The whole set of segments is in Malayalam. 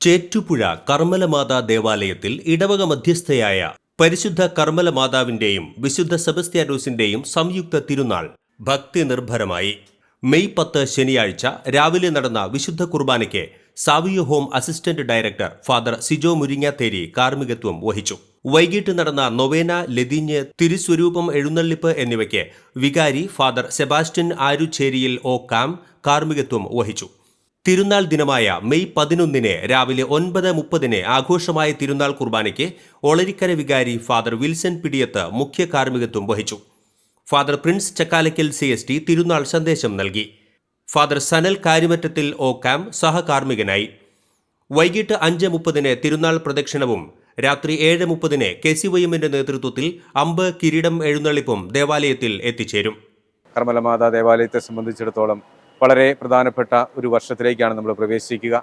ചേറ്റുപുഴ കർമ്മലമാതാ ദേവാലയത്തിൽ ഇടവക മധ്യസ്ഥയായ പരിശുദ്ധ കർമ്മലമാതാവിന്റെയും വിശുദ്ധ സെബസ്ത്യാനോസിന്റെയും സംയുക്ത തിരുനാൾ ഭക്തി നിർഭരമായി മെയ് പത്ത് ശനിയാഴ്ച രാവിലെ നടന്ന വിശുദ്ധ കുർബാനയ്ക്ക് Savio home assistant director father Sijo Muringatheri കാർമ്മികത്വം വഹിച്ചു. വൈകിട്ട് നടന്ന നൊവേന ലതിഞ്ഞ് തിരുസ്വരൂപം എഴുന്നള്ളിപ്പ് എന്നിവയ്ക്ക് വികാരി father Sebastian Arucheriyil O Carm കാർമ്മികത്വം വഹിച്ചു. തിരുനാൾ ദിനമായ മെയ് പതിനൊന്നിന് രാവിലെ ഒൻപത് മുപ്പതിന് ആഘോഷമായ തിരുനാൾ കുർബാനയ്ക്ക് ഒളരിക്കര വികാരി ഫാദർ വിൽസൺ പിടിയത്ത് മുഖ്യ കാർമ്മികത്വം വഹിച്ചു. Father Prince Chakkalackal C S T തിരുനാൾ സന്ദേശം നൽകി. Father Sanal Karyamattathil O Carm സഹകാർമ്മികനായി. വൈകിട്ട് അഞ്ച് മുപ്പതിന് തിരുനാൾ പ്രദക്ഷിണവും രാത്രി ഏഴ് മുപ്പതിന് കെ സി വയ്യമ്മിന്റെ നേതൃത്വത്തിൽ അമ്പ് കിരീടം എഴുന്നള്ളിപ്പും ദേവാലയത്തിൽ എത്തിച്ചേരും. കർമ്മലമാതാ ദേവാലയത്തെ സംബന്ധിച്ചിടത്തോളം വളരെ പ്രധാനപ്പെട്ട ഒരു വർഷത്തിലേക്കാണ് നമ്മൾ പ്രവേശിക്കുക.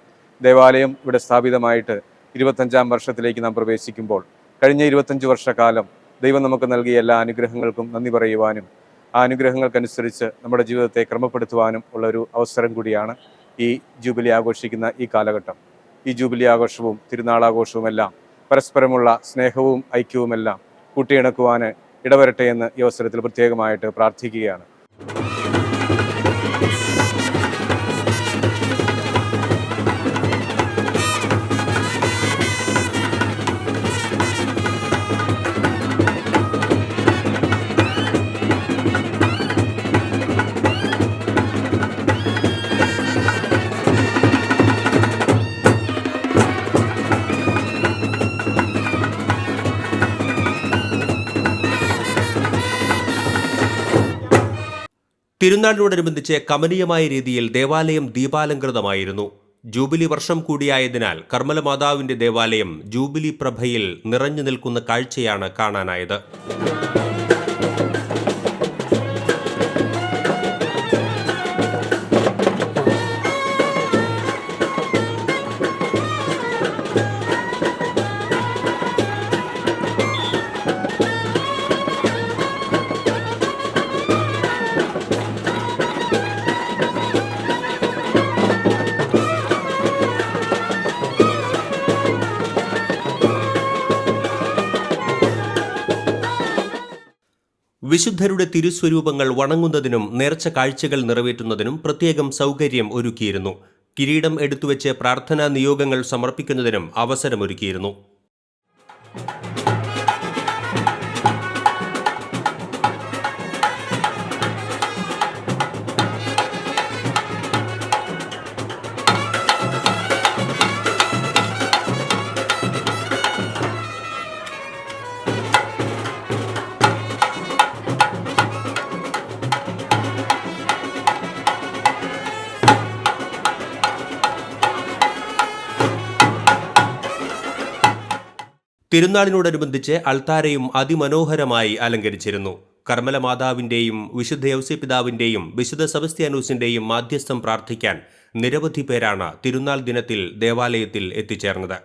ദേവാലയം ഇവിടെ സ്ഥാപിതമായിട്ട് ഇരുപത്തഞ്ചാം വർഷത്തിലേക്ക് നാം പ്രവേശിക്കുമ്പോൾ കഴിഞ്ഞ ഇരുപത്തഞ്ച് വർഷക്കാലം ദൈവം നമുക്ക് നൽകിയ എല്ലാ അനുഗ്രഹങ്ങൾക്കും നന്ദി പറയുവാനും ആ അനുഗ്രഹങ്ങൾക്കനുസരിച്ച് നമ്മുടെ ജീവിതത്തെ ക്രമപ്പെടുത്തുവാനും ഉള്ള ഒരു അവസരം കൂടിയാണ് ഈ ജൂബിലി ആഘോഷിക്കുന്ന ഈ കാലഘട്ടം. ഈ ജൂബിലി ആഘോഷവും തിരുനാളാഘോഷവും എല്ലാം പരസ്പരമുള്ള സ്നേഹവും ഐക്യവുമെല്ലാം കൂട്ടിയിണക്കുവാൻ ഇടവരട്ടെ എന്ന് ഈ അവസരത്തിൽ പ്രത്യേകമായിട്ട് പ്രാർത്ഥിക്കുകയാണ്. തിരുനാളിനോടനുബന്ധിച്ച് കമനീയമായ രീതിയിൽ ദേവാലയം ദീപാലംകൃതമായിരുന്നു. ജൂബിലി വർഷം കൂടിയായതിനാൽ കർമ്മലമാതാവിന്റെ ദേവാലയം ജൂബിലി പ്രഭയിൽ നിറഞ്ഞു നിൽക്കുന്ന കാഴ്ചയാണ് കാണാനായത്. വിശുദ്ധരുടെ തിരുസ്വരൂപങ്ങൾ വണങ്ങുന്നതിനും നേർച്ച കാഴ്ചകൾ നിറവേറ്റുന്നതിനും പ്രത്യേകം സൗകര്യം ഒരുക്കിയിരുന്നു. കിരീടം എടുത്തുവെച്ച് പ്രാർത്ഥനാ നിയോഗങ്ങൾ സമർപ്പിക്കുന്നതിനും അവസരമൊരുക്കിയിരുന്നു. തിരുനാളിനോടനുബന്ധിച്ച് അൾത്താരയും അതിമനോഹരമായി അലങ്കരിച്ചിരുന്നു. കർമ്മല മാതാവിന്റെയും വിശുദ്ധ യൗസിപിതാവിന്റെയും വിശുദ്ധ സെബസ്ത്യാനൂസിന്റെയും മാധ്യസ്ഥം പ്രാർത്ഥിക്കാൻ നിരവധി പേരാണ് തിരുനാൾ ദിനത്തിൽ ദേവാലയത്തിൽ എത്തിച്ചേർന്നത്.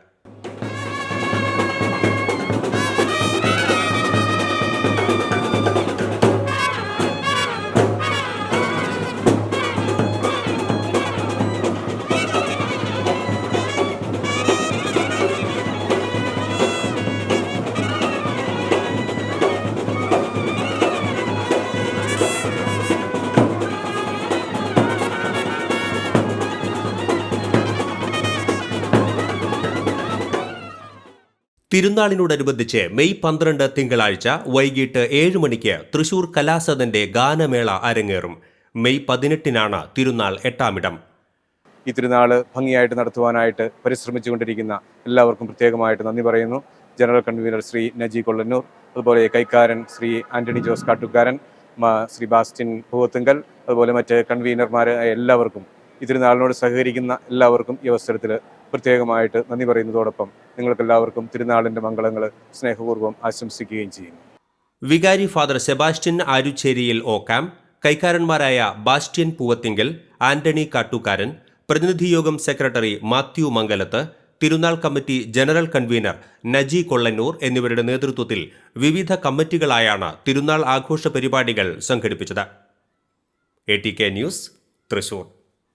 തിരുനാളിനോടനുബന്ധിച്ച് മെയ് പന്ത്രണ്ട് തിങ്കളാഴ്ച വൈകിട്ട് ഏഴ് മണിക്ക് തൃശൂർ കലാസദന്റെ ഗാനമേള അരങ്ങേറും. മെയ് പതിനെട്ടിനാണ് തിരുനാൾ എട്ടാമിടം. ഈ തിരുനാൾ ഭംഗിയായിട്ട് നടത്തുവാനായിട്ട് പരിശ്രമിച്ചുകൊണ്ടിരിക്കുന്ന എല്ലാവർക്കും പ്രത്യേകമായിട്ട് നന്ദി പറയുന്നു. ജനറൽ കൺവീനർ ശ്രീ നജി കൊള്ളന്നൂർ അതുപോലെ കൈക്കാരൻ ശ്രീ ആന്റണി ജോസ് കാട്ടുകാരൻ ശ്രീ ബാസ്റ്റിൻ ഭൂവത്തുങ്കൽ അതുപോലെ മറ്റ് കൺവീനർമാർ എല്ലാവർക്കും തിരുനാളിനോട് സഹകരിക്കുന്ന എല്ലാവർക്കും ഈ അവസരത്തിൽ പ്രത്യേകമായിട്ട് നന്ദി പറയുന്നതോടൊപ്പം നിങ്ങൾക്കെല്ലാവർക്കും തിരുനാളിന്റെ മംഗളങ്ങൾ സ്നേഹപൂർവം ആശംസിക്കുകയും ചെയ്യുന്നു. വികാരി father Sebastian Arucheriyil O Carm. കൈക്കാരന്മാരായ Bastian Poovathinkal Antony Kattookaran പ്രതിനിധിയോഗം സെക്രട്ടറി മാത്യു മംഗലത്ത് തിരുനാൾ committee general convener Naji Kollannur എന്നിവരുടെ നേതൃത്വത്തിൽ വിവിധ കമ്മിറ്റികളായാണ് തിരുനാൾ ആഘോഷ പരിപാടികൾ സംഘടിപ്പിച്ചത്. A T K news Thrissur.